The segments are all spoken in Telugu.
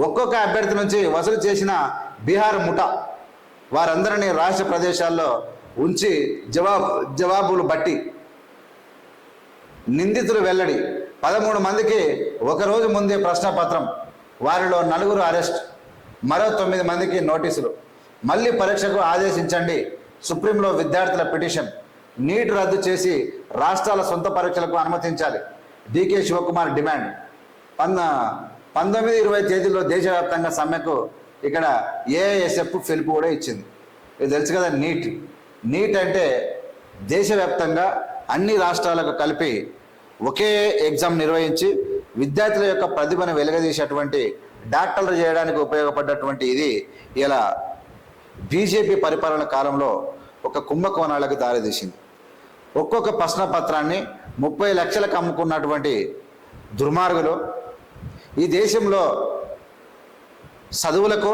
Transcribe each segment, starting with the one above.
ఒక్కొక్క అభ్యర్థి నుంచి వసూలు చేసిన బీహార్ ముఠా వారందరినీ రాష్ట్ర ప్రదేశాల్లో ఉంచి జవాబు జవాబులు బట్టి నిందితులు వెల్లడి. పదమూడు మందికి ఒకరోజు ముందే ప్రశ్నపత్రం. వారిలో నలుగురు అరెస్ట్ మరో తొమ్మిది మందికి నోటీసులు. మళ్ళీ పరీక్షకు ఆదేశించండి. సుప్రీంలో విద్యార్థుల పిటిషన్. నీట్ రద్దు చేసి రాష్ట్రాల సొంత పరీక్షలకు అనుమతించాలి. DK Shivakumar demand. పంద పంతొమ్మిది ఇరవై తేదీలో దేశవ్యాప్తంగా సమ్మెకు ఇక్కడ ఏఐఎస్ఎఫ్ పిలుపు కూడా ఇచ్చింది. ఇది తెలుసు కదా నీట్. నీట్ అంటే దేశవ్యాప్తంగా అన్ని రాష్ట్రాలకు కలిపి ఒకే ఎగ్జామ్ నిర్వహించి విద్యార్థుల యొక్క ప్రతిభను వెలుగదీసేటువంటి డాక్టర్లు చేయడానికి ఉపయోగపడ్డటువంటి ఇది ఇలా బీజేపీ పరిపాలన కాలంలో ఒక కుంభకోణాలకు దారితీసింది. ఒక్కొక్క ప్రశ్న పత్రాన్ని ముప్పై లక్షలకు అమ్ముకున్నటువంటి దుర్మార్గులు ఈ దేశంలో చదువులకు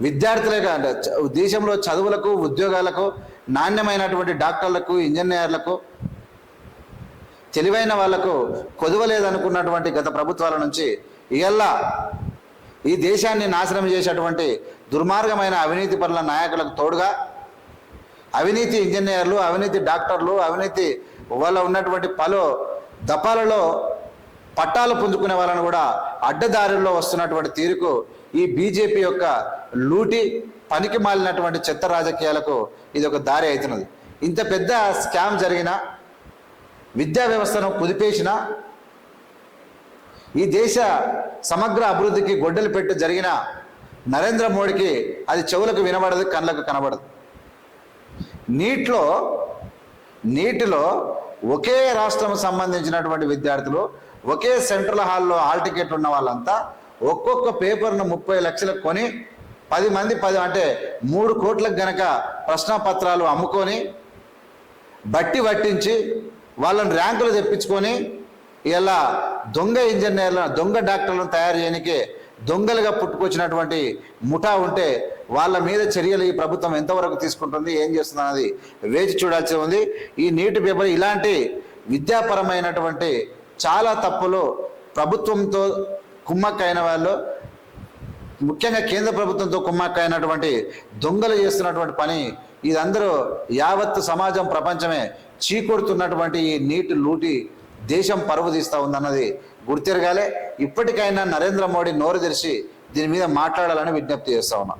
విద్యార్థులే అంటే దేశంలో చదువులకు ఉద్యోగాలకు నాణ్యమైనటువంటి డాక్టర్లకు ఇంజనీర్లకు తెలివైన వాళ్ళకు కొదవలేదనుకున్నటువంటి గత ప్రభుత్వాల నుంచి ఇయల్లా ఈ దేశాన్ని నాశనం చేసేటువంటి దుర్మార్గమైన అవినీతి పనుల నాయకులకు తోడుగా అవినీతి ఇంజనీర్లు అవినీతి డాక్టర్లు అవినీతి వాళ్ళ ఉన్నటువంటి పలు దపాలలో పట్టాలు పుంజుకునే వాళ్ళని కూడా అడ్డదారుల్లో వస్తున్నటువంటి తీరుకు ఈ బీజేపీ యొక్క లూటి పనికి మాలినటువంటి చెత్త రాజకీయాలకు ఇది ఒక దారి అవుతున్నది. ఇంత పెద్ద స్కామ్ జరిగిన విద్యా వ్యవస్థను కుదిపేసిన ఈ దేశ సమగ్ర అభివృద్ధికి గొడ్డలు పెట్టి జరిగిన నరేంద్ర మోడీకి అది చెవులకు వినబడదు కళ్ళకు కనబడదు. నీటిలో నీటిలో ఒకే రాష్ట్రం సంబంధించినటువంటి విద్యార్థులు ఒకే సెంట్రల్ హాల్లో హాల్ టికెట్లు ఉన్న వాళ్ళంతా ఒక్కొక్క పేపర్ను ముప్పై లక్షలకు కొని పది మంది పది అంటే మూడు కోట్లకు గనక ప్రశ్నపత్రాలు అమ్ముకొని బట్టి పట్టించి వాళ్ళని ర్యాంకులు తెప్పించుకొని ఇలా దొంగ ఇంజనీర్లను దొంగ డాక్టర్లను తయారు చేయడానికి దొంగలుగా పుట్టుకొచ్చినటువంటి ముఠా ఉంటే వాళ్ళ మీద చర్యలు ఈ ప్రభుత్వం ఎంతవరకు తీసుకుంటుంది ఏం చేస్తుంది అన్నది వేచి చూడాల్సి ఉంది. ఈ నీటి పేపర్ ఇలాంటి విద్యాపరమైనటువంటి చాలా తప్పులు ప్రభుత్వంతో కుమ్మక్కైన వాళ్ళు ముఖ్యంగా కేంద్ర ప్రభుత్వంతో కుమ్మక్కైనటువంటి దొంగలు చేస్తున్నటువంటి పని ఇదందరూ యావత్తు సమాజం ప్రపంచమే చీకొడుతున్నటువంటి ఈ నీటి లూటి దేశం పరువు ఉందన్నది గుర్తిరగాలే. ఇప్పటికైనా నరేంద్ర మోడీ నోరు తెరిచి దీని మీద మాట్లాడాలని విజ్ఞప్తి చేస్తా ఉన్నా.